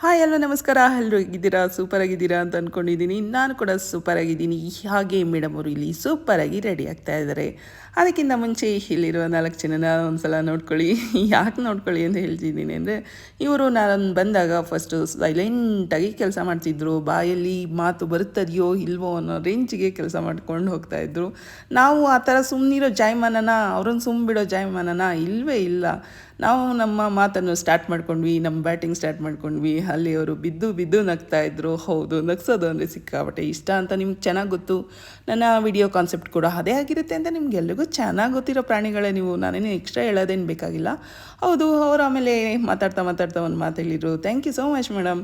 Hi hello ನಮಸ್ಕಾರ. ಎಲ್ಲರೂ ಹೇಗಿದ್ದೀರಾ? ಸೂಪರ್ ಆಗಿದ್ದೀರಾ ಅಂತ ಅಂದ್ಕೊಂಡಿದ್ದೀನಿ ನಾನು ಕೂಡ ಸೂಪರ್ ಆಗಿದ್ದೀನಿ. ಹಾಗೆ ಮೇಡಮ್ ಅವರು ಇಲ್ಲಿ ಸೂಪರಾಗಿ ರೆಡಿ ಆಗ್ತಾ ಇದ್ದಾರೆ. ಅದಕ್ಕಿಂತ ಮುಂಚೆ ಇಲ್ಲಿರುವ ನಾಲ್ಕು ಜನನ ಒಂದ್ಸಲ ನೋಡ್ಕೊಳ್ಳಿ. ಯಾಕೆ ನೋಡ್ಕೊಳ್ಳಿ ಅಂತ ಹೇಳ್ತಿದ್ದೀನಿ ಅಂದರೆ, ಇವರು ನಾನು ಬಂದಾಗ ಫಸ್ಟು ಸೈಲೆಂಟಾಗಿ ಕೆಲಸ ಮಾಡ್ತಿದ್ರು. ಬಾಯಲ್ಲಿ ಮಾತು ಬರುತ್ತದೆಯೋ ಇಲ್ವೋ ಅನ್ನೋ ರೇಂಜಿಗೆ ಕೆಲಸ ಮಾಡ್ಕೊಂಡು ಹೋಗ್ತಾಯಿದ್ರು ನಾವು ಆ ಥರ ಸುಮ್ಮನಿರೋ ಜಾಯಮಾನನ, ಅವ್ರನ್ನ ಸುಮ್ಮ ಬಿಡೋ ಜಾಯಮಾನನ ಇಲ್ಲವೇ ಇಲ್ಲ. ನಾವು ನಮ್ಮ ಮಾತನ್ನು ಸ್ಟಾರ್ಟ್ ಮಾಡ್ಕೊಂಡ್ವಿ, ನಮ್ಮ ಬ್ಯಾಟಿಂಗ್ ಸ್ಟಾರ್ಟ್ ಮಾಡ್ಕೊಂಡ್ವಿ, ಅಲ್ಲಿ ಅವರು ಬಿದ್ದು ಬಿದ್ದು ನಗ್ತಾ ಇದ್ರು, ಹೌದು, ನಗ್ಸೋದು ಅಂದರೆ ಸಿಕ್ಕಾಬಟ್ಟೆ ಇಷ್ಟ ಅಂತ ನಿಮ್ಗೆ ಚೆನ್ನಾಗಿ ಗೊತ್ತು. ನನ್ನ ವಿಡಿಯೋ ಕಾನ್ಸೆಪ್ಟ್ ಕೂಡ ಅದೇ ಆಗಿರುತ್ತೆ ಅಂತ ನಿಮಗೆಲ್ಲರಿಗೂ ಚೆನ್ನಾಗಿ ಗೊತ್ತಿರೋ ಪ್ರಾಣಿಗಳೇ ನೀವು, ನಾನೇನು ಎಕ್ಸ್ಟ್ರಾ ಹೇಳೋದೇನು ಬೇಕಾಗಿಲ್ಲ. ಹೌದು, ಅವ್ರು ಆಮೇಲೆ ಮಾತಾಡ್ತಾ ಮಾತಾಡ್ತಾ ಒಂದು ಮಾತು ಹೇಳಿದರು thank you so much madam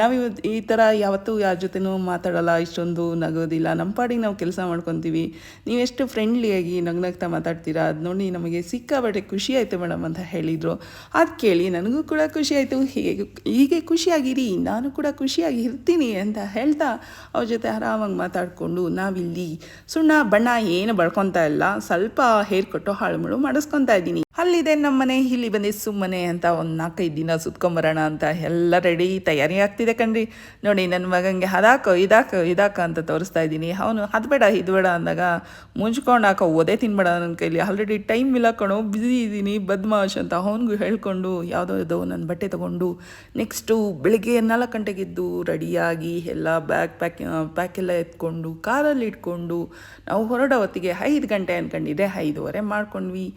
ನಾವು ಈ ಥರ ಯಾವತ್ತೂ ಯಾರ ಜೊತೆನೂ ಮಾತಾಡಲ್ಲ, ಇಷ್ಟೊಂದು ನಗೋದಿಲ್ಲ. ನಮ್ಮ ಪಾಡಿಗೆ ನಾವು ಕೆಲಸ ಮಾಡ್ಕೊತೀವಿ. ನೀವೆಷ್ಟು ಫ್ರೆಂಡ್ಲಿಯಾಗಿ ನಗ್ನಗ್ತಾ ಮಾತಾಡ್ತೀರಾ, ಅದು ನೋಡಿ ನಮಗೆ ಸಿಕ್ಕಾಬಟ್ಟೆ ಖುಷಿ ಆಯಿತು ಮೇಡಮ್ ಅಂತ ಹೇಳಿದರು. ಅದು ಕೇಳಿ ನನಗೂ ಕೂಡ ಖುಷಿ ಆಯಿತು. ಹೀಗೆ ಹೀಗೆ ಖುಷಿಯಾಗಿರಿ, ನಾನು ಕೂಡ ಖುಷಿಯಾಗಿ ಇರ್ತೀನಿ ಅಂತ ಹೇಳ್ತಾ ಅವ್ರ ಜೊತೆ ಆರಾಮಾಗಿ ಮಾತಾಡಿಕೊಂಡು ನಾವಿಲ್ಲಿ ಸುಣ್ಣ, ಬಣ್ಣ ಏನು ಬಳ್ಕೊತಾ ಇಲ್ಲ. ಸ್ವಲ್ಪ ಹೇರ್ ಕೊಟ್ಟು ಹಾಳುಮಳು ಮಾಡಿಸ್ಕೊತಾ ಇದ್ದೀನಿ. ಅಲ್ಲಿದೆ ನಮ್ಮನೆ, ಇಲ್ಲಿ ಬಂದೆ ಸುಮ್ಮನೆ ಅಂತ ಒಂದು ನಾಲ್ಕೈದು ದಿನ ಸುತ್ಕೊಂಬರೋಣ ಅಂತ ಎಲ್ಲ ರೆಡಿ ತಯಾರಿ ಆಗ್ತಿದೆ ಕಣ್ರಿ. ನೋಡಿ ನನ್ನ ಮಗಂಗೆ, ಅದಾಕೋ, ಇದಾಕೋ, ಇದಾಕ ಅಂತ ತೋರಿಸ್ತಾ ಇದ್ದೀನಿ. ಅವನು, ಅದು ಬೇಡ, ಇದು ಬೇಡ ಅಂದಾಗ ಮುಂಚ್ಕೊಂಡು ಹಾಕೋ ಓದೇ ತಿನ್ಬೇಡ ನನ್ನ ಕೈಲಿ. ಆಲ್ರೆಡಿ ಟೈಮ್ ಇಲ್ಲ ಕಣೋ ಬ್ಯುಸಿ ಇದ್ದೀನಿ ಬದ್ಮಾಶ್ ಅಂತ ಅವನಿಗೂ ಹೇಳ್ಕೊಂಡು ಯಾವುದೋ ಯಾವುದೋ ನನ್ನ ಬಟ್ಟೆ ತೊಗೊಂಡು ನೆಕ್ಸ್ಟು ಬೆಳಿಗ್ಗೆ ನಾಲ್ಕು ಗಂಟೆಗೆದ್ದು ರೆಡಿಯಾಗಿ ಎಲ್ಲ ಬ್ಯಾಗ್ ಪ್ಯಾಕ್ ಎಲ್ಲ ಎತ್ಕೊಂಡು, ಕಾರಲ್ಲಿ ಇಟ್ಕೊಂಡು ನಾವು ಹೊರಡೋ ಹೊತ್ತಿಗೆ ಐದು ಗಂಟೆ ಅಂದ್ಕೊಂಡಿದ್ದೆ ಐದುವರೆ ಮಾಡ್ಕೊಂಡ್ವಿ.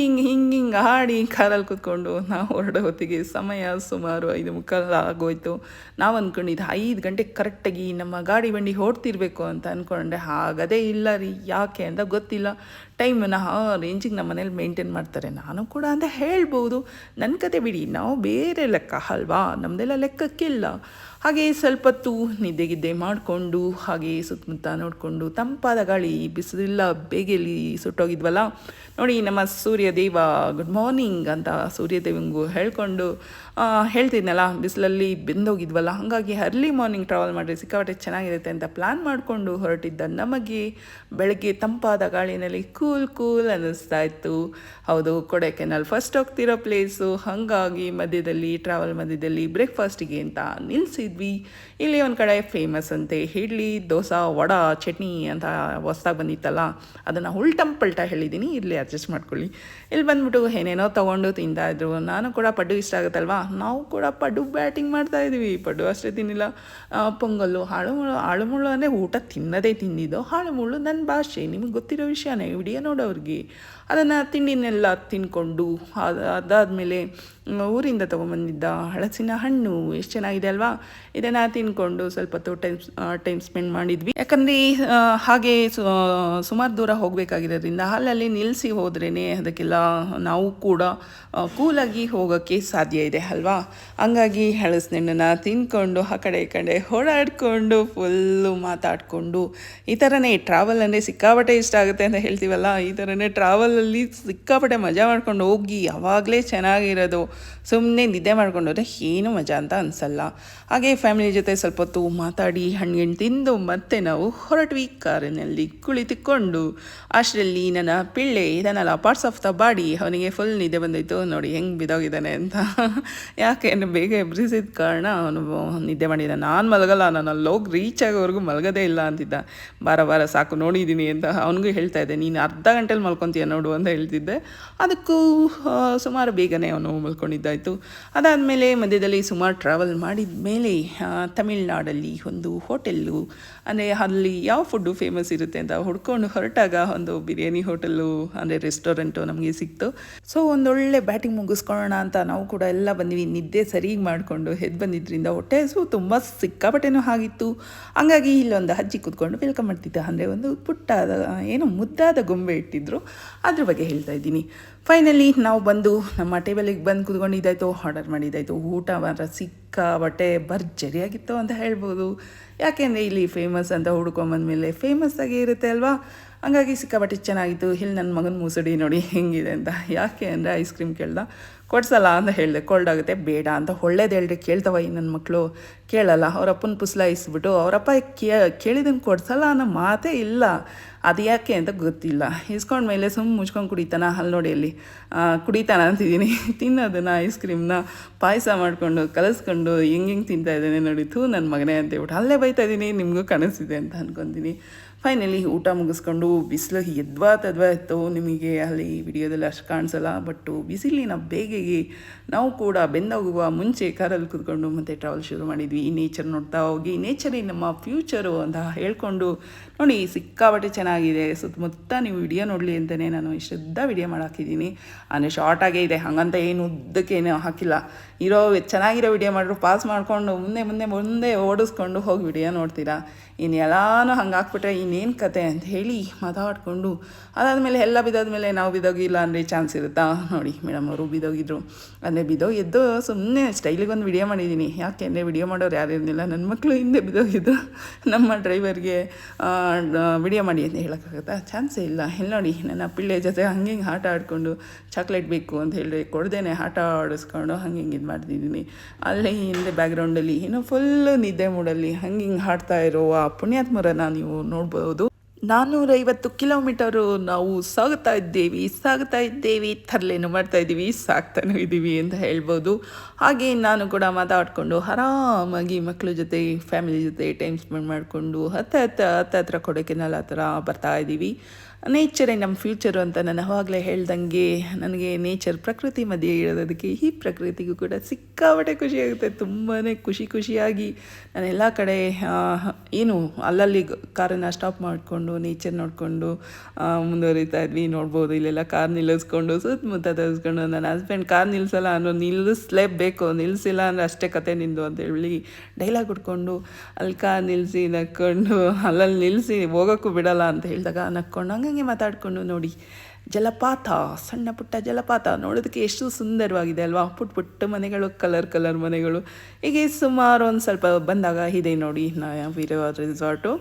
ಹಿಂಗೆ ಹಿಂಗೆ ಹಿಂಗೆ ಹಾಡಿ ಕಾರಲ್ಲಿ ಕೂತ್ಕೊಂಡು ನಾವು ಹೊರಡೋ ಹೊತ್ತಿಗೆ ಸಮಯ ಸುಮಾರು ಐದು ಮುಕ್ಕಾಲು ಆಗೋಯ್ತು. ನಾವು ಅಂದ್ಕೊಂಡಿದ್ದು ಐದು ಗಂಟೆ ಕರೆಕ್ಟಾಗಿ ನಮ್ಮ ಗಾಡಿ ಬಂಡಿ ಹೊಡ್ತಿರ್ಬೇಕು ಅಂತ ಅಂದ್ಕೊಂಡೆ ಹಾಗದೇ ಇಲ್ಲ ರೀ, ಯಾಕೆ ಅಂತ ಗೊತ್ತಿಲ್ಲ. ಟೈಮನ್ನು ಆ ರೇಂಜಿಗೆ ನಮ್ಮ ಮನೇಲಿ ಮೇಂಟೈನ್ ಮಾಡ್ತಾರೆ. ನಾನು ಕೂಡ ಅಂತ ಹೇಳ್ಬೋದು ನನ್ನ ಕತೆ ಬಿಡಿ, ನಾವು ಬೇರೆ ಲೆಕ್ಕ ಅಲ್ವಾ? ನಮ್ಮದೆಲ್ಲ ಲೆಕ್ಕಕ್ಕಿಲ್ಲ. ಹಾಗೆ ಸ್ವಲ್ಪ ಹೊತ್ತು ನಿದ್ದೆಗಿದ್ದೆ ಮಾಡಿಕೊಂಡು, ಹಾಗೆ ಸುತ್ತಮುತ್ತ ನೋಡಿಕೊಂಡು, ತಂಪಾದ ಗಾಳಿ, ಬಿಸಿಲಿಲ್ಲ, ಬೇಗೆಲಿ ಸುಟ್ಟೋಗಿದ್ವಲ್ಲ? ನೋಡಿ ನಮ್ಮ ಸೂರ್ಯದೇವ ಗುಡ್ ಮಾರ್ನಿಂಗ್ ಅಂತ ಸೂರ್ಯದೇವಂಗೂ ಹೇಳ್ಕೊಂಡು ಹೇಳ್ತಿದ್ನಲ್ಲ ಬಿಸಿಲಲ್ಲಿ ಬೆಂದೋಗಿದ್ವಲ್ಲ, ಹಾಗಾಗಿ ಅರ್ಲಿ ಮಾರ್ನಿಂಗ್ ಟ್ರಾವೆಲ್ ಮಾಡಿದ್ರೆ ಸಿಕ್ಕಾಪಟ್ಟೆ ಚೆನ್ನಾಗಿರುತ್ತೆ ಅಂತ ಪ್ಲ್ಯಾನ್ ಮಾಡಿಕೊಂಡು ಹೊರಟಿದ್ದ ನಮಗೆ ಬೆಳಗ್ಗೆ ತಂಪಾದ ಗಾಳಿನಲ್ಲಿ ಕೂಲ್ ಕೂಲ್ ಅನ್ನಿಸ್ತಾ ಇತ್ತು. ಹೌದು, ಕೊಡೈಕೆನಲ್ ಫಸ್ಟ್ ಹೋಗ್ತಿರೋ ಪ್ಲೇಸು ಹಾಗಾಗಿ ಮಧ್ಯದಲ್ಲಿ ಟ್ರಾವೆಲ್ ಮಧ್ಯದಲ್ಲಿ ಬ್ರೇಕ್ಫಾಸ್ಟಿಗೆ ಅಂತ ನಿಲ್ಲಿಸಿದ್ವಿ ಇಲ್ಲಿ ಒಂದು ಕಡೆ ಫೇಮಸ್ ಅಂತೆ, ಇಡ್ಲಿ, ದೋಸೆ, ವಡ, ಚಟ್ನಿ ಅಂತ ಹೊಸ್ದಾಗಿ ಬಂದಿತ್ತಲ್ಲ, ಅದನ್ನು ಉಲ್ಟಂ ಪಲ್ಟ ಹೇಳಿದ್ದೀನಿ, ಇಲ್ಲಿ ಅಡ್ಜಸ್ಟ್ ಮಾಡ್ಕೊಳ್ಳಿ. ಇಲ್ಲಿ ಬಂದ್ಬಿಟ್ಟು ಏನೇನೋ ತೊಗೊಂಡು ತಿಂತಾಯಿದ್ರು ನಾನು ಕೂಡ ಪಡ್ಡು ಇಷ್ಟ ಆಗುತ್ತಲ್ವಾ? ನಾವು ಕೂಡ ಪಡು ಬ್ಯಾಟಿಂಗ್ ಮಾಡ್ತಾ ಇದ್ದೀವಿ. ಪಡು ಅಷ್ಟೇ ತಿನ್ನಿಲ್ಲ. ಪೊಂಗಲ್ಲು, ಹಾಳುಮುಳು ಹಾಳುಮುಳು ಅಂದರೆ ಊಟ ತಿನ್ನದೇ ತಿಂದಿದ್ದು. ಹಾಳುಮುಳು ನನ್ನ ಭಾಷೆ. ನಿಮಗೆ ಗೊತ್ತಿರೋ ವಿಷಯನೇ, ವಿಡಿಯೋ ನೋಡೋರಿಗೆ. ಅದನ್ನು ತಿಂಡಿನೆಲ್ಲ ತಿನ್ಕೊಂಡು, ಅದು, ಅದಾದಮೇಲೆ ಊರಿಂದ ತೊಗೊಂಬಂದಿದ್ದ ಹಳಸಿನ ಹಣ್ಣು ಎಷ್ಟು ಚೆನ್ನಾಗಿದೆ ಅಲ್ವಾ? ಇದನ್ನು ತಿನ್ಕೊಂಡು ಸ್ವಲ್ಪ ಹೊತ್ತು ಟೈಮ್ ಟೈಮ್ ಸ್ಪೆಂಡ್ ಮಾಡಿದ್ವಿ. ಯಾಕಂದರೆ ಹಾಗೆ ಸುಮಾರು ದೂರ ಹೋಗಬೇಕಾಗಿರೋದ್ರಿಂದ ಅಲ್ಲಲ್ಲಿ ನಿಲ್ಲಿಸಿ ಹೋದ್ರೇ ಅದಕ್ಕೆಲ್ಲ ನಾವು ಕೂಡ ಕೂಲಾಗಿ ಹೋಗೋಕ್ಕೆ ಸಾಧ್ಯ ಇದೆ. ಅಲ್ವಾ? ಹಂಗಾಗಿ ಹಳಸಿನಣ್ಣನ್ನು ತಿನ್ಕೊಂಡು ಆ ಕಡೆ ಈ ಕಡೆ ಓಡಾಡಿಕೊಂಡು ಫುಲ್ಲು ಮಾತಾಡಿಕೊಂಡು. ಈ ಥರನೇ ಟ್ರಾವೆಲ್ ಅಂದರೆ ಸಿಕ್ಕಾಪಟ್ಟೆ ಇಷ್ಟ ಆಗುತ್ತೆ ಅಂತ ಹೇಳ್ತೀವಲ್ಲ? ಈ ಥರನೇ ಟ್ರಾವೆಲಲ್ಲಿ ಸಿಕ್ಕಾಪಟ್ಟೆ ಮಜಾ ಮಾಡ್ಕೊಂಡು ಹೋಗಿ ಯಾವಾಗಲೇ ಚೆನ್ನಾಗಿರೋದು. ಸುಮ್ಮನೆ ನಿದ್ದೆ ಮಾಡ್ಕೊಂಡೋದ್ರೆ ಏನು ಮಜಾ ಅಂತ ಅನಿಸಲ್ಲ. ಹಾಗೆ ಫ್ಯಾಮಿಲಿ ಜೊತೆ ಸ್ವಲ್ಪ ಹೊತ್ತು ಮಾತಾಡಿ ಹಣ್ಣಿಗೆ ತಿಂದು ಮತ್ತೆ ನಾವು ಹೊರಟ್ವಿ ಕಾರಿನಲ್ಲಿ ಕುಳಿತುಕೊಂಡು. ಅಷ್ಟರಲ್ಲಿ ನನ್ನ ಪಿಳ್ಳೆ, ಇದನ್ನಲ್ಲ ಪಾರ್ಟ್ಸ್ ಆಫ್ ದ ಬಾಡಿ ಅವನಿಗೆ ಫುಲ್ ನಿದ್ದೆ ಬಂದಿತ್ತು ನೋಡಿ ಹೆಂಗೆ ಬಿದ್ದೋಗಿದ್ದಾನೆ ಅಂತ. ಯಾಕೆ ಬೇಗ ಎಬ್ರಿಸಿದ ಕಾರಣ ಅವನು ನಿದ್ದೆ ಮಾಡಿದ. ನಾನು ಮಲಗಲ್ಲ ನಾನು ಅಲ್ಲಿ ಹೋಗಿ ರೀಚ್ ಆಗೋವರೆಗೂ ಮಲಗದೇ ಇಲ್ಲ ಅಂತಿದ್ದ. ಬಾರ ಬಾರ, ಸಾಕು, ನೋಡಿದ್ದೀನಿ ಅಂತ ಅವನಿಗೂ ಹೇಳ್ತಾ ಇದ್ದೆ. ನೀನು ಅರ್ಧ ಗಂಟೆಲಿ ಮಲ್ಕೊತೀಯ ನೋಡು ಅಂತ ಹೇಳ್ತಿದ್ದೆ. ಅದಕ್ಕೂ ಸುಮಾರು ಬೇಗನೆ ಅವನು ಮಲ್ಕೊಂಡಿದ್ದಾಯಿತು. ಅದಾದಮೇಲೆ ಮಧ್ಯದಲ್ಲಿ ಸುಮಾರು ಟ್ರಾವೆಲ್ ಮಾಡಿದ ಮೇಲೆ ತಮಿಳ್ನಾಡಲ್ಲಿ ಒಂದು ಹೋಟೆಲ್ಲು ಅಂದರೆ ಅಲ್ಲಿ ಯಾವ ಫುಡ್ಡು ಫೇಮಸ್ ಇರುತ್ತೆ ಅಂತ ಹುಡ್ಕೊಂಡು ಹೊರಟಾಗ ಒಂದು ಬಿರಿಯಾನಿ ಹೋಟೆಲ್ಲು ಅಂದರೆ ರೆಸ್ಟೋರೆಂಟು ನಮಗೆ ಸಿಕ್ತು. ಸೊ ಒಂದೊಳ್ಳೆ ಬ್ಯಾಟಿಂಗ್ ಮುಗಿಸ್ಕೊಳ್ಳೋಣ ಅಂತ ನಾವು ಕೂಡ ಎಲ್ಲ ಬಂದ್ವಿ, ನಿದ್ದೆ ಸರಿಗೆ ಮಾಡಿಕೊಂಡು ಎದ್ದು ಬಂದಿದ್ದರಿಂದ ಹೊಟ್ಟೆ ಹಸು ತುಂಬ ಸಿಕ್ಕಾಪಟ್ಟೆನೂ ಆಗಿತ್ತು. ಹಂಗಾಗಿ ಇಲ್ಲೊಂದು ಅಜ್ಜಿ ಕೂತ್ಕೊಂಡು ವೆಲ್ಕಮ್ ಮಾಡ್ತಿದ್ದ. ಅಂದರೆ ಒಂದು ಪುಟ್ಟಾದ, ಏನು ಮುದ್ದಾದ ಗೊಂಬೆ ಇಟ್ಟಿದ್ರು. ಅದ್ರ ಬಗ್ಗೆ ಹೇಳ್ತಾ ಇದ್ದೀನಿ. ಫೈನಲಿ ನಾವು ಬಂದು ನಮ್ಮ ಟೇಬಲಿಗೆ ಬಂದು ಕೂತ್ಕೊಂಡಿದ್ದಾಯಿತು ಆರ್ಡರ್ ಮಾಡಿದ್ದಾಯಿತು. ಊಟ ಮಾತ್ರ ಸಿಕ್ಕಾಪಟ್ಟೆ ಭರ್ಜರಿಯಾಗಿತ್ತು ಅಂತ ಹೇಳ್ಬೋದು. ಯಾಕೆಂದರೆ ಇಲ್ಲಿ ಫೇಮಸ್ ಅಂತ ಹುಡ್ಕೊಂಬಂದ್ಮೇಲೆ ಫೇಮಸ್ ಆಗಿ ಇರುತ್ತೆ ಅಲ್ವಾ? ಹಂಗಾಗಿ ಸಿಕ್ಕಾಪಟ್ಟೆ ಚೆನ್ನಾಗಿತ್ತು. ಇಲ್ಲಿ ನನ್ನ ಮಗನ ಮುಸುಡಿ ನೋಡಿ ಹೆಂಗಿದೆ ಅಂತ. ಯಾಕೆ ಅಂದರೆ ಐಸ್ ಕ್ರೀಮ್ ಕೇಳ್ದ? ಕೊಡ್ಸಲ್ಲ ಅಂತ ಹೇಳಿದೆ. ಕೋಲ್ಡ್ ಆಗುತ್ತೆ, ಬೇಡ ಅಂತ. ಒಳ್ಳೇದು ಹೇಳ್ರಿ ಕೇಳ್ತವ ಈ ನನ್ನ ಮಕ್ಕಳು ಕೇಳಲ್ಲ. ಅವರಪ್ಪನ ಪುಸ್ಲ ಪುಸ್ಲಾಯಿಸ್ಬಿಟ್ಟು ಅವರಪ್ಪ ಕೇ ಕೇಳಿದನ್ನು ಕೊಡ್ಸಲ್ಲ ಅನ್ನೋ ಮಾತೇ ಇಲ್ಲ. ಅದು ಯಾಕೆ ಅಂತ ಗೊತ್ತಿಲ್ಲ. ಇಸ್ಕೊಂಡ ಮೇಲೆ ಸುಮ್ಮನೆ ಮುಚ್ಕೊಂಡು ಕುಡಿತಾನ. ಅಲ್ಲಿ ನೋಡಿ ಅಲ್ಲಿ ಕುಡಿತಾನ ಅಂತಿದ್ದೀನಿ. ತಿನ್ನೋದನ್ನ ಐಸ್ ಕ್ರೀಮ್ನ ಪಾಯಸ ಮಾಡಿಕೊಂಡು, ಕಲಸ್ಕೊಂಡು, ಹೆಂಗೆ ಹೆಂಗೆ ತಿಂತಾ ಇದ್ದಾನೆ ನೋಡಿ. ಥೂ ನನ್ನ ಮಗನೇ ಅಂತ ಹೇಳ್ಬಿಟ್ಟು ಅಲ್ಲೇ ಬೈತಾ ಇದ್ದೀನಿ. ನಿಮಗೂ ಕಾಣಿಸ್ತಿದೆ ಅಂತ ಅನ್ಕೊತೀನಿ. ಫೈನಲಿ ಊಟ ಮುಗಿಸ್ಕೊಂಡು ಬಿಸಿಲು ಎದ್ವಾ ತದ್ವಾ ಇತ್ತು. ನಿಮಗೆ ಅಲ್ಲಿ ವಿಡಿಯೋದಲ್ಲಿ ಅಷ್ಟು ಕಾಣಿಸಲ್ಲ ಬಟ್ಟು ಬಿಸಿಲಿನ ಬೇಗೆಗೆ ನಾವು ಕೂಡ ಬೆಂದೋಗುವ ಮುಂಚೆ ಕಾರಲ್ಲಿ ಕೂತ್ಕೊಂಡು ಮತ್ತೆ ಟ್ರಾವೆಲ್ ಶುರು ಮಾಡಿದ್ವಿ. ಈ ನೇಚರ್ ನೋಡ್ತಾ ಹೋಗಿ ನೇಚರೇ ನಮ್ಮ ಫ್ಯೂಚರು ಅಂತ ಹೇಳ್ಕೊಂಡು ನೋಡಿ, ಸಿಕ್ಕಾಪಟ್ಟೆ ಚೆನ್ನಾಗಿದೆ. ಸುತ್ತಮುತ್ತ ನೀವು ವಿಡಿಯೋ ನೋಡಲಿ ಅಂತಲೇ ನಾನು ಇಷ್ಟುದ್ದ ವಿಡಿಯೋ ಮಾಡಾಕಿದ್ದೀನಿ. ಅಂದರೆ ಶಾರ್ಟಾಗೇ ಇದೆ, ಹಾಗಂತ ಏನು ಉದ್ದಕ್ಕೇನು ಹಾಕಿಲ್ಲ. ಇರೋ ಚೆನ್ನಾಗಿರೋ ವಿಡಿಯೋ ಮಾಡಿದ್ರು ಪಾಸ್ ಮಾಡಿಕೊಂಡು ಮುಂದೆ ಮುಂದೆ ಮುಂದೆ ಓಡಿಸ್ಕೊಂಡು ಹೋಗಿ ವಿಡಿಯೋ ನೋಡ್ತೀರಾ. ಇನ್ನು ಎಲ್ಲಾನು ಹಂಗೆ ಹಾಕ್ಬಿಟ್ರೆ ಇನ್ನೇನು ಕತೆ ಅಂತ ಹೇಳಿ ಮಾತಾಡಿಕೊಂಡು, ಅದಾದಮೇಲೆ ಎಲ್ಲ ಬಿದ್ದೋದ್ಮೇಲೆ ನಾವು ಬಿದ್ದೋಗಿಲ್ಲ ಅಂದರೆ ಚಾನ್ಸ್ ಇರುತ್ತಾ? ನೋಡಿ ಮೇಡಮ್ ಅವರು ಬಿದ್ದೋಗಿದ್ರು ಅಂದರೆ ಬಿದ್ದೋಗಿದ್ದು ಸುಮ್ಮನೆ ಸ್ಟೈಲಿಗೆ ಒಂದು ವಿಡಿಯೋ ಮಾಡಿದ್ದೀನಿ ಯಾಕೆ ಅಂದರೆ ವಿಡಿಯೋ ಮಾಡೋರು ಯಾರು ಇರಲಿಲ್ಲ. ನನ್ನ ಮಕ್ಕಳು ಹಿಂದೆ ಬಿದ್ದೋಗಿದ್ದು ನಮ್ಮ ಡ್ರೈವರ್ಗೆ ವಿಡಿಯೋ ಮಾಡಿ ಅಂತ ಹೇಳೋಕ್ಕಾಗುತ್ತಾ? ಚಾನ್ಸೇ ಇಲ್ಲ. ಇಲ್ಲಿ ನೋಡಿ, ನನ್ನ ಪಿಳ್ಳೆ ಜೊತೆ ಹಂಗೆ ಹಿಂಗೆ ಆಟ ಆಡಿಕೊಂಡು ಚಾಕ್ಲೇಟ್ ಬೇಕು ಅಂತ ಹೇಳಿ ಕೊಡ್ದೇನೆ ಆಟ ಆಡಿಸ್ಕೊಂಡು ಹಂಗೆ ಹಿಂಗೆ ಇದು ಮಾಡ್ತಿದ್ದೀನಿ ಅಲ್ಲೇ ಹಿಂದೆ ಬ್ಯಾಕ್ಗ್ರೌಂಡಲ್ಲಿ ಏನೋ ಫುಲ್ಲು ನಿದ್ದೆ ಮೂಡಲ್ಲಿ ಹಂಗೆ ಹಿಂಗೆ ಹಾಡ್ತಾ ಇರೋ ಆ ಪುಣ್ಯಾತ್ಮರನ್ನ ನೀವು ನೋಡ್ಬೋದು. ನಾನ್ನೂರೈವತ್ತು ಕಿಲೋಮೀಟರು ನಾವು ಸಾಗುತ್ತಾ ಇದ್ದೇವೆ ಸಾಗುತ್ತಾ ಇದ್ದೇವೆ ತರಲೇನು ಮಾಡ್ತಾ ಇದ್ದೀವಿ, ಸಾಕ್ತಾನೂ ಇದ್ದೀವಿ ಅಂತ ಹೇಳ್ಬೋದು. ಹಾಗೆ ನಾನು ಕೂಡ ಮಾತಾಡಿಕೊಂಡು ಆರಾಮಾಗಿ ಮಕ್ಕಳ ಜೊತೆ, ಫ್ಯಾಮಿಲಿ ಜೊತೆ ಟೈಮ್ ಸ್ಪೆಂಡ್ ಮಾಡಿಕೊಂಡು ಹತ್ತ ಹತ್ತ ಹತ್ತ ಹತ್ರ ಕೊಡಕೆನಲ್ ಆ ಥರ ಬರ್ತಾ ಇದ್ದೀವಿ. ನೇಚರೇ ನಮ್ಮ ಫ್ಯೂಚರು ಅಂತ ನಾನು ಅವಾಗಲೇ ಹೇಳ್ದಂಗೆ ನನಗೆ ನೇಚರ್ ಪ್ರಕೃತಿ ಮಧ್ಯೆ ಇರೋದಕ್ಕೆ ಈ ಪ್ರಕೃತಿಗೂ ಕೂಡ ಸಿಕ್ಕಾಪಟ್ಟೆ ಖುಷಿಯಾಗುತ್ತೆ ತುಂಬಾ ಖುಷಿ ಖುಷಿಯಾಗಿ ನಾನು ಎಲ್ಲ ಕಡೆ ಏನು ಅಲ್ಲಲ್ಲಿ ಕಾರನ್ನು ಸ್ಟಾಪ್ ಮಾಡಿಕೊಂಡು ನೇಚರ್ ನೋಡಿಕೊಂಡು ಮುಂದುವರಿತಾ ಇದ್ವಿ. ನೋಡ್ಬೋದು ಇಲ್ಲೆಲ್ಲ ಕಾರ್ ನಿಲ್ಲಿಸ್ಕೊಂಡು, ಸುತ್ತಮುತ್ತ ತರಿಸ್ಕೊಂಡು, ನನ್ನ ಹಸ್ಬೆಂಡ್ ಕಾರ್ ನಿಲ್ಲಿಸಲ್ಲ ಅನ್ನೋ ನಿಲ್ಲಿಸ್ಲೇಬೇಕು. ನಿಲ್ಲಿಸಿಲ್ಲ ಅಂದರೆ ಅಷ್ಟೇ ಕತೆ ನಿಂದು ಅಂತ ಹೇಳಿ ಡೈಲಾಗ್ ಹುಡ್ಕೊಂಡು ಅಲ್ಲಿ ಕಾರ್ ನಿಲ್ಲಿಸಿ ನಕ್ಕೊಂಡು, ಅಲ್ಲಲ್ಲಿ ನಿಲ್ಲಿಸಿ ಹೋಗೋಕ್ಕೂ ಬಿಡಲ್ಲ ಅಂತ ಹೇಳಿದಾಗ ನಕ್ಕೊಂಡು ಹಂಗಂಗೆ ಮಾತಾಡಿಕೊಂಡು ನೋಡಿ, ಜಲಪಾತ, ಸಣ್ಣ ಪುಟ್ಟ ಜಲಪಾತ ನೋಡೋದಕ್ಕೆ ಎಷ್ಟು ಸುಂದರವಾಗಿದೆ ಅಲ್ವಾ? ಪುಟ್ಟ ಪುಟ್ಟ ಮನೆಗಳು, ಕಲರ್ ಕಲರ್ ಮನೆಗಳು. ಹೀಗೆ ಸುಮಾರು ಒಂದು ಸ್ವಲ್ಪ ಬಂದಾಗ ಇದೆ ನೋಡಿ ನಾವಿರೋ ರೆಸಾರ್ಟು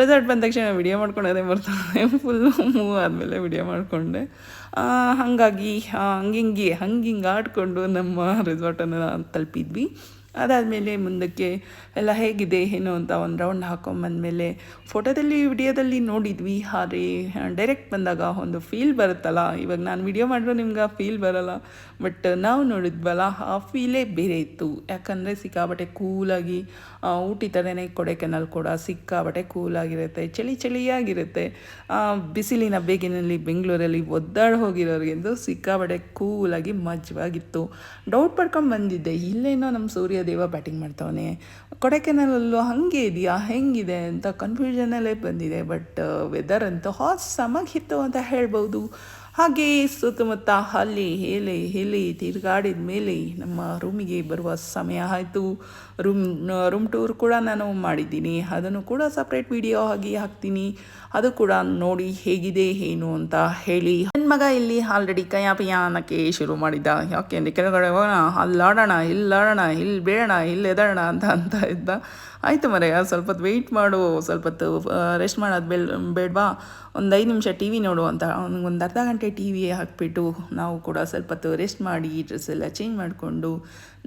ರೆಸಾರ್ಟ್ ಬಂದ ತಕ್ಷಣ ವಿಡಿಯೋ ಮಾಡ್ಕೊಂಡೇ ಬರ್ತದೆ ಫುಲ್ಲು ಮೂವ್ ಆದಮೇಲೆ ವಿಡಿಯೋ ಮಾಡಿಕೊಂಡೆ. ಹಾಗಾಗಿ ಹಂಗಿಂಗೆ ಹಂಗಿಂಗೆ ಆಡಿಕೊಂಡು ನಮ್ಮ ರೆಸಾರ್ಟನ್ನು ತಲುಪಿದ್ವಿ. ಅದಾದಮೇಲೆ ಮುಂದಕ್ಕೆ ಎಲ್ಲ ಹೇಗಿದೆ ಏನು ಅಂತ ಒಂದು ರೌಂಡ್ ಹಾಕೊಂಬಂದಮೇಲೆ ಫೋಟೋದಲ್ಲಿ ವಿಡಿಯೋದಲ್ಲಿ ನೋಡಿದ್ವಿ. ಹಾರಿ ಡೈರೆಕ್ಟ್ ಬಂದಾಗ ಒಂದು ಫೀಲ್ ಬರುತ್ತಲ್ಲ. ಇವಾಗ ನಾನು ವಿಡಿಯೋ ಮಾಡಿದ್ರು ನಿಮ್ಗೆ ಆ ಫೀಲ್ ಬರಲ್ಲ. ಬಟ್ ನಾವು ನೋಡಿದ್ವಲ್ಲ, ಆ ಫೀಲೇ ಬೇರೆ ಇತ್ತು. ಯಾಕಂದರೆ ಸಿಕ್ಕಾಬಟ್ಟೆ ಕೂಲಾಗಿ ಊಟಿ ಥರನೇ ಕೊಡೆಕೆನಲ್ ಕೂಡ ಸಿಕ್ಕಾಬಟ್ಟೆ ಕೂಲಾಗಿರುತ್ತೆ ಚಳಿ ಚಳಿಯಾಗಿರುತ್ತೆ. ಬಿಸಿಲಿನ ಬೇಗಿನಲ್ಲಿ ಬೆಂಗಳೂರಲ್ಲಿ ಒದ್ದಾಡಿ ಹೋಗಿರೋರಿಗೆಂದು ಸಿಕ್ಕಾಬಟ್ಟೆ ಕೂಲಾಗಿ ಮಜವಾಗಿತ್ತು. ಡೌಟ್ ಪಡ್ಕೊಂಡು ಬಂದಿದ್ದೆ ಇಲ್ಲೇನೋ ನಮ್ಮ ಸೂರ್ಯದೇವ ಬ್ಯಾಟಿಂಗ್ ಮಾಡ್ತಾವನೆ. ಕೊಡೆಕೆನಲ್ಲೂ ಹಾಗೆ ಇದೆಯಾ, ಹೆಂಗಿದೆ ಅಂತ ಕನ್ಫ್ಯೂಷನಲ್ಲೇ ಬಂದಿದೆ. ಬಟ್ ವೆದರ್ ಅಂತೂ ಹಿತ್ತು ಅಂತ ಹೇಳ್ಬೋದು. ಹಾಗೆ ಸುತ್ತಮುತ್ತ ಅಲ್ಲಿ ಹೇಳಿ ಹೇಳಿ ತಿರುಗಾಡಿದ ಮೇಲೆ ನಮ್ಮ ರೂಮಿಗೆ ಬರುವ ಸಮಯ ಆಯಿತು. ರೂಮ್ ರೂಮ್ ಟೂರ್ ಕೂಡ ನಾನು ಮಾಡಿದ್ದೀನಿ. ಅದನ್ನು ಕೂಡ ಸಪ್ರೇಟ್ ವಿಡಿಯೋ ಆಗಿ ಹಾಕ್ತೀನಿ. ಅದು ಕೂಡ ನೋಡಿ ಹೇಗಿದೆ ಏನು ಅಂತ ಹೇಳಿ. ನನ್ನ ಮಗ ಇಲ್ಲಿ ಆಲ್ರೆಡಿ ಕಯಾ ಶುರು ಮಾಡಿದ್ದ ಯಾಕೆ ಅಂದರೆ ಕೆಳಗಡೆ ಹೋಗೋಣ, ಅಲ್ಲಿ ಆಡೋಣ, ಇಲ್ಲಿ ಆಡೋಣ, ಇಲ್ಲಿ ಬೇಡೋಣ, ಇಲ್ಲಿ ಎದೋಣ ಅಂತ ಅಂತ ಇದ್ದ. ಆಯಿತು ಮರೆಯ ಸ್ವಲ್ಪ ಹೊತ್ತು ವೆಯ್ಟ್ ಮಾಡು ಸ್ವಲ್ಪ ಹೊತ್ತು ರೆಸ್ಟ್ ಮಾಡೋದು ಬೇಡ ಬೇಡವಾ? ಒಂದು ಐದು ನಿಮಿಷ ಟಿ ವಿ ನೋಡು ಅಂತ. ಒಂದು ಅರ್ಧ ಗಂಟೆ ಟಿ ವಿ ಹಾಕಿಬಿಟ್ಟು ನಾವು ಕೂಡ ಸ್ವಲ್ಪ ಹೊತ್ತು ರೆಸ್ಟ್ ಮಾಡಿ ಡ್ರೆಸ್ ಎಲ್ಲ ಚೇಂಜ್ ಮಾಡಿಕೊಂಡು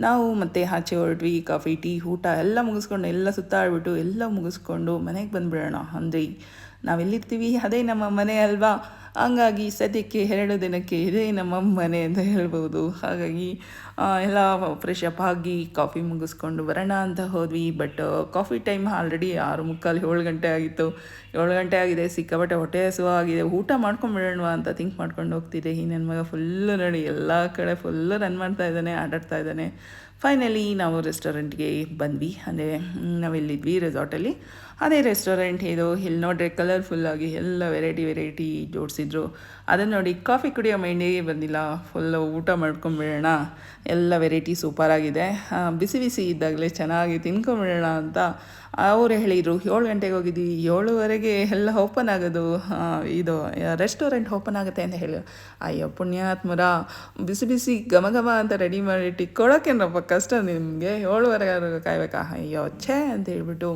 ನಾವು ಮತ್ತೆ ಆಚೆ ಹೊರಟ್ವಿ, ಕಾಫಿ, ಟೀ, ಊಟ ಎಲ್ಲ ಮುಗಿಸ್ಕೊಂಡು ಎಲ್ಲ ಸುತ್ತಾಡ್ಬಿಟ್ಟು ಎಲ್ಲ ಮುಗಿಸ್ಕೊಂಡು ಮನೆಗೆ ಬಂದುಬಿಡೋಣ ಅಂದರೆ ನಾವೆಲ್ಲಿರ್ತೀವಿ? ಅದೇ ನಮ್ಮ ಮನೆ ಅಲ್ವಾ? ಹಂಗಾಗಿ ಸದ್ಯಕ್ಕೆ ಎರಡು ದಿನಕ್ಕೆ ಇದೇ ನಮ್ಮ ಮನೆ ಅಂತ ಹೇಳ್ಬೋದು. ಹಾಗಾಗಿ ಎಲ್ಲ ಫ್ರೆಶ್ ಅಪ್ ಆಗಿ ಕಾಫಿ ಮುಗಿಸ್ಕೊಂಡು ಬರೋಣ ಅಂತ ಹೋದ್ವಿ. ಬಟ್ ಕಾಫಿ ಟೈಮ್ ಆಲ್ರೆಡಿ ಆರು ಮುಕ್ಕಾಲು ಏಳು ಗಂಟೆ ಆಗಿತ್ತು. ಏಳು ಗಂಟೆ ಆಗಿದೆ, ಸಿಕ್ಕಾಪಟ್ಟೆ ಹೊಟ್ಟೆ ಆಗಿದೆ. ಊಟ ಮಾಡ್ಕೊಂಡ್ಬಿಡೋಣ ಅಂತ ಥಿಂಕ್ ಮಾಡ್ಕೊಂಡು ಹೋಗ್ತಿದ್ದೆ. ಈ ನನ್ನ ಮಗ ಫುಲ್ಲು ನೋಡಿ. ಎಲ್ಲ ಕಡೆ ಫುಲ್ಲು ರನ್ ಮಾಡ್ತಾ ಇದ್ದಾನೆ, ಆಟಾಡ್ತಾ ಇದ್ದಾನೆ. ಫೈನಲಿ ನಾವು ರೆಸ್ಟೋರೆಂಟ್ಗೆ ಬಂದ್ವಿ. ಅಂದರೆ ನಾವೆಲ್ಲಿದ್ವಿ ರೆಸಾರ್ಟಲ್ಲಿ ಅದೇ ರೆಸ್ಟೋರೆಂಟ್ ಇದು, ಇಲ್ಲಿ ನೋಡ್ರೆ ಕಲರ್ಫುಲ್ಲಾಗಿ ಎಲ್ಲ ವೆರೈಟಿ ವೆರೈಟಿ ಜೋಡಿಸಿದ್ರು. ಅದನ್ನು ನೋಡಿ ಕಾಫಿ ಕುಡಿಯೋ ಮೈಂಡಿಗೆ ಬಂದಿಲ್ಲ. ಫುಲ್ಲು ಊಟ ಮಾಡ್ಕೊಂಬಿಡೋಣ. ಎಲ್ಲ ವೆರೈಟಿ ಸೂಪರಾಗಿದೆ ಬಿಸಿ ಬಿಸಿ ಇದ್ದಾಗಲೇ ಚೆನ್ನಾಗಿ ತಿನ್ಕೊಂಬಿಡೋಣ ಅಂತ ಅವರು ಹೇಳಿದರು. ಏಳು ಗಂಟೆಗೆ ಹೋಗಿದ್ವಿ. ಏಳುವರೆಗೆ ಎಲ್ಲ ಓಪನ್ ಆಗೋದು ಇದು ರೆಸ್ಟೋರೆಂಟ್ ಓಪನ್ ಆಗುತ್ತೆ ಅಂತ ಹೇಳಿ ಅಯ್ಯೋ, ಪುಣ್ಯಾತ್ಮರ. ಬಿಸಿ ಬಿಸಿ ಘಮ ಘಮ ಅಂತ ರೆಡಿ ಮಾಡಿಟ್ಟು ಕೊಡೋಕ್ಕೇನಪ್ಪ ಕಷ್ಟ ನಿಮಗೆ? ಏಳುವರೆಗೆ ಕಾಯ್ಬೇಕಾ? ಅಯ್ಯೋ ಛೇ ಅಂತ ಹೇಳ್ಬಿಟ್ಟು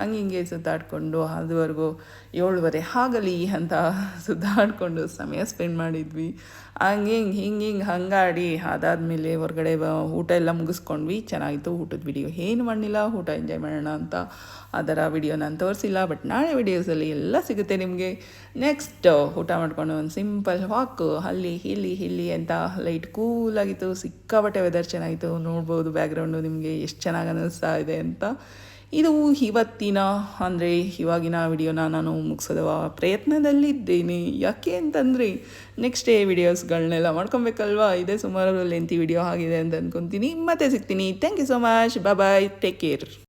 ಹಂಗೆ ಹಿಂಗೆ ಸುತ್ತಾಡಿಕೊಂಡು ಅದುವರೆಗೂ ಏಳುವರೆ ಆಗಲಿ ಅಂತ ಸುತ್ತಾಡಿಕೊಂಡು ಸಮಯ ಸ್ಪೆಂಡ್ ಮಾಡಿದ್ವಿ. ಹಂಗೆ ಹಿಂಗೆ ಹಿಂಗೆ ಹಿಂಗೆ ಹಂಗಾಡಿ ಅದಾದಮೇಲೆ ಹೊರಗಡೆ ಊಟ ಎಲ್ಲ ಮುಗಿಸ್ಕೊಂಡ್ವಿ. ಚೆನ್ನಾಗಿತ್ತು ಊಟದ ವಿಡಿಯೋ ಏನು ಮಾಡಲಿಲ್ಲ, ಊಟ ಎಂಜಾಯ್ ಮಾಡೋಣ ಅಂತ ಅದರ ವಿಡಿಯೋ ನಾನು ತೋರಿಸಿಲ್ಲ. ಬಟ್ ನಾಳೆ ವಿಡಿಯೋಸಲ್ಲಿ ಎಲ್ಲ ಸಿಗುತ್ತೆ ನಿಮಗೆ. ನೆಕ್ಸ್ಟ್ ಊಟ ಮಾಡ್ಕೊಂಡು ಒಂದು ಸಿಂಪಲ್ ವಾಕು ಅಲ್ಲಿ, ಇಲ್ಲಿ ಇಲ್ಲಿ ಅಂತ ಲೈಟ್ ಕೂಲಾಗಿತ್ತು ಸಿಕ್ಕಾಪಟ್ಟೆ ವೆದರ್ ಚೆನ್ನಾಗಿತ್ತು. ನೋಡ್ಬೋದು ಬ್ಯಾಕ್ಗ್ರೌಂಡು ನಿಮಗೆ ಎಷ್ಟು ಚೆನ್ನಾಗಿ ಅನ್ನಿಸ್ತಾ ಇದೆ ಅಂತ. ಇದು ಇವತ್ತಿನ, ಅಂದರೆ ಇವಾಗಿನ ವಿಡಿಯೋನ ನಾನು ಮುಗಿಸೋದ ಪ್ರಯತ್ನದಲ್ಲಿದ್ದೇನೆ. ಯಾಕೆ ಅಂತಂದರೆ ನೆಕ್ಸ್ಟ್ ಡೇ ವಿಡಿಯೋಸ್ಗಳನ್ನೆಲ್ಲ ಮಾಡ್ಕೊಬೇಕಲ್ವಾ? ಇದೇ ಸುಮಾರು ಲೆಂತಿ ವಿಡಿಯೋ ಆಗಿದೆ ಅಂತ ಅಂದ್ಕೊತೀನಿ ಮತ್ತೆ ಸಿಗ್ತೀನಿ. Thank you so much bye take care